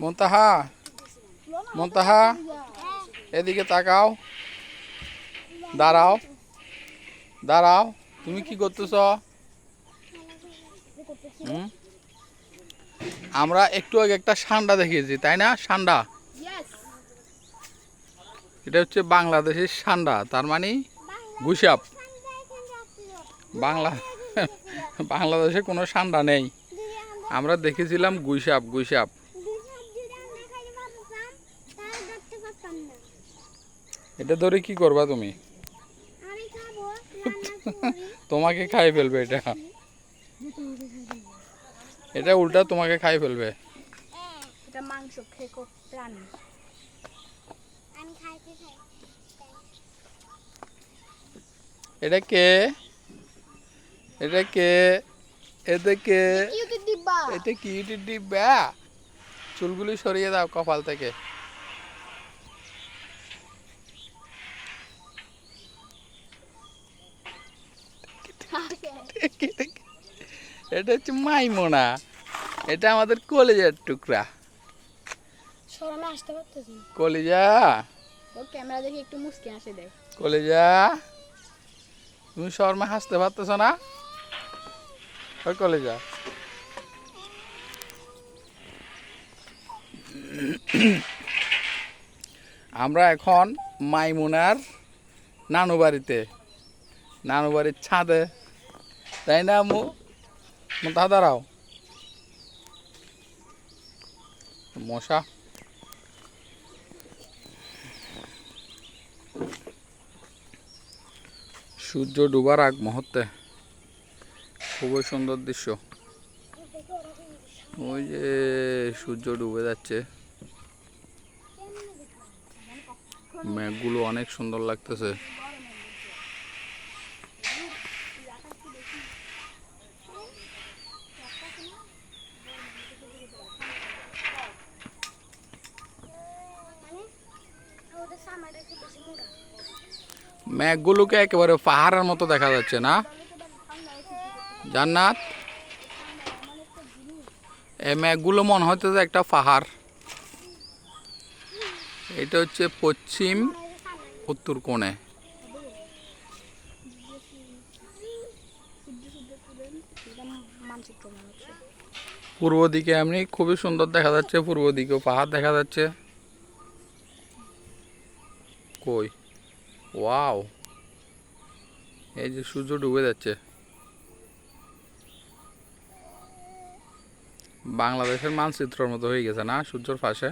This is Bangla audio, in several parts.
মন্তাহা মন্তাহা এদিকে তাকাও দাঁড়াও দাঁড়াও তুমি কি করতেছ? আমরা একটু আগে একটা সান্ডা দেখিয়েছি তাই না সান্ডা এটা হচ্ছে বাংলাদেশের সান্ডা তার মানে গুসাপ বাংলা বাংলাদেশে কোনো সান্ডা নেই আমরা দেখেছিলাম গুইসাপ গুইসাপ এটা ধরে কি করবা তুমি? তোমাকে খাই ফেলবে এটা। এটা উল্টা তোমাকে খাই ফেলবে। এটা মাংস খেকো প্রাণী আমি খাইতে খাই এটা কে? এটা কে? এটা কে? এটা কি ইটের ডিব্বা? চুলগুলি সরিয়ে দাও কপাল থেকে। এটা হচ্ছে মাইমোনা। এটা আমাদের কলেজের টুকরা। আসতে পারতেছি ও ক্যামেরা দেখে একটু মুসকে আসে দেয়। কলিজা। তুমি শর্মা হাসতে পারতেছ না? ওই কলিজা। আমরা এখন মাইমুনার নানু বাড়িতে নানু বাড়ির ছাদে তাই না, মু? তা দাঁড়াও মশা। সূর্য ডুবার আগ মুহূর্তে। খুবই সুন্দর দৃশ্য। ওই যে সূর্য ডুবে যাচ্ছে। মেঘগুলো অনেক সুন্দর লাগতেছে। মেঘগুলোকে একেবারে পাহাড়ের মতো দেখা যাচ্ছে না। জান্নাত। এই মেঘগুলো মনে হচ্ছে যে একটা পাহাড়। এটা হচ্ছে পশ্চিম উত্তর কোণে। পূর্ব দিকে এমনি খুবই সুন্দর দেখা যাচ্ছে, পূর্ব দিকেও পাহাড় দেখা যাচ্ছে। কই? ওয়াও এই যে সূর্য ডুবে যাচ্ছে। বাংলাদেশের মানচিত্রের মতো হয়ে গেছে না সূর্যর পাশে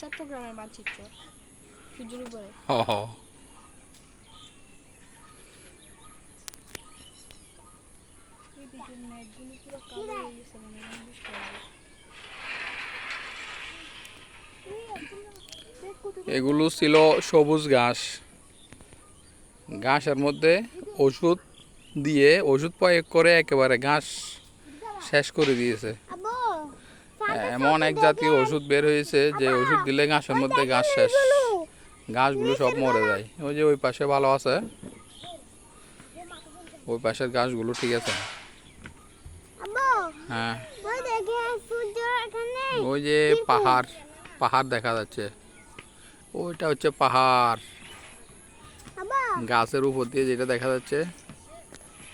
চট্টগ্রামের মানচিত্র। সূর্যের উপরে পুরো কালো হয়ে গেছে মানে আমি বুঝতে পারছি এগুলো ছিল সবুজ ঘাস। ঘাসের মধ্যে ওষুধ দিয়ে ওষুধ প্রয়োগ করে একেবারে ঘাস শেষ করে দিয়েছে। এমন এক জাতীয় ওষুধ বের হয়েছে যে ওষুধ দিলে ঘাসের মধ্যে ঘাস শেষ। ঘাসগুলো সব মরে যায়। ওই যে ওই পাশে ভালো আছে। ওই পাশের ঘাসগুলো ঠিক আছে। হ্যাঁ। ওই যে পাহাড় পাহাড় দেখা যাচ্ছে। ওইটা হচ্ছে পাহাড়। গাছের উপর দিয়ে যেটা দেখা যাচ্ছে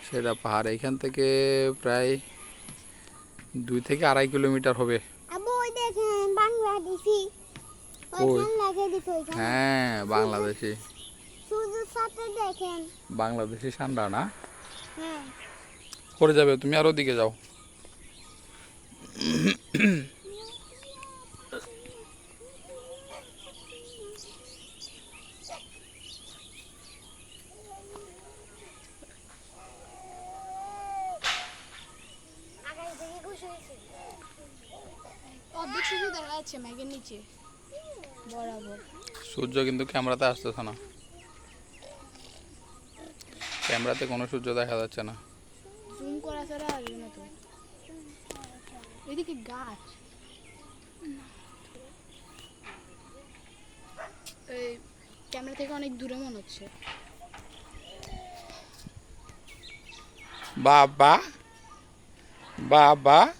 সেটা পাহাড়। এইখান থেকে প্রায় দুই থেকে আড়াই কিলোমিটার হবে। হ্যাঁ বাংলাদেশি। বাংলাদেশি ঠান্ডা না? হ্যাঁ। করে যাবে তুমি আর ওদিকে যাও আকাশ থেকে খুশি হয়েছে মেঘের নিচে। বরাবর। সূর্য কিন্তু ক্যামেরাতে আসতেছে না। ক্যামেরাতে কোনো সূর্য দেখা যাচ্ছে না। জুম করা ছাড়া আসবে না তো। এদিকে গাছ। এই ক্যামেরা থেকে অনেক দূরে মনে হচ্ছে। বাবা বাবা।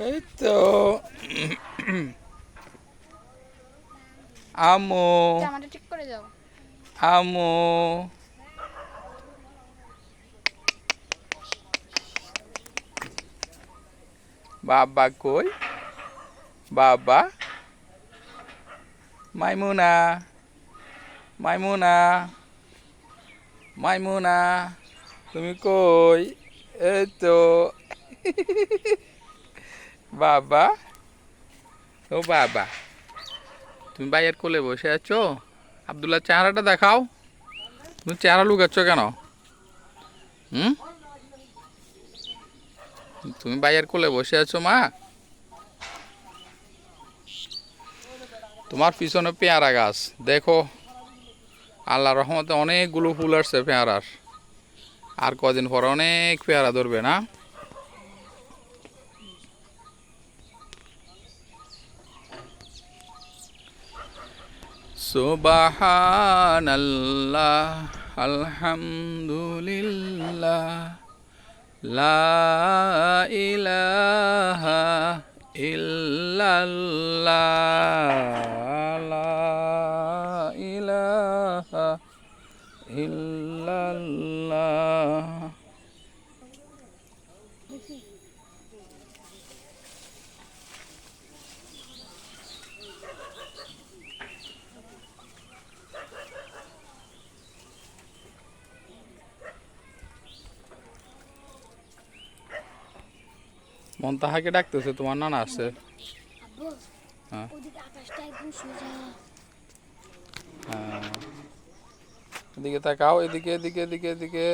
এই তো। আমো। জামাটা ঠিক করে যাও আমো। বাবা কই? বাবা। মাইমুনা। মাইমুনা। মাইমুনা তুমি কই? এই তো। বাবা? ও বাবা। তুমি বাইয়ের কোলে বসে আছো? আবদুল্লাহ, চেহারাটা দেখাও। তুমি চেহারা লুকাচ্ছ কেন? হুম? তুমি বাইয়ের কোলে বসে আছো, মা? তোমার পিছনে পেয়ারা গাছ। দেখো আল্লাহ রহমতে অনেকগুলো ফুল আসছে পেয়ারার। আর কদিন পর অনেক পেয়ারা ধরবে, না? সুবহানাল্লাহ আলহামদুলিল্লাহ লা ইলাহা ইল্লাল্লাহ লা ইলাহা ইল্লাল্লাহ মন্তাহাকে ডাকতেছে তোমার নানা আসছে হ্যাঁ। হ্যাঁ। এদিকে তাকাও এদিকে এদিকে এদিকে এদিকে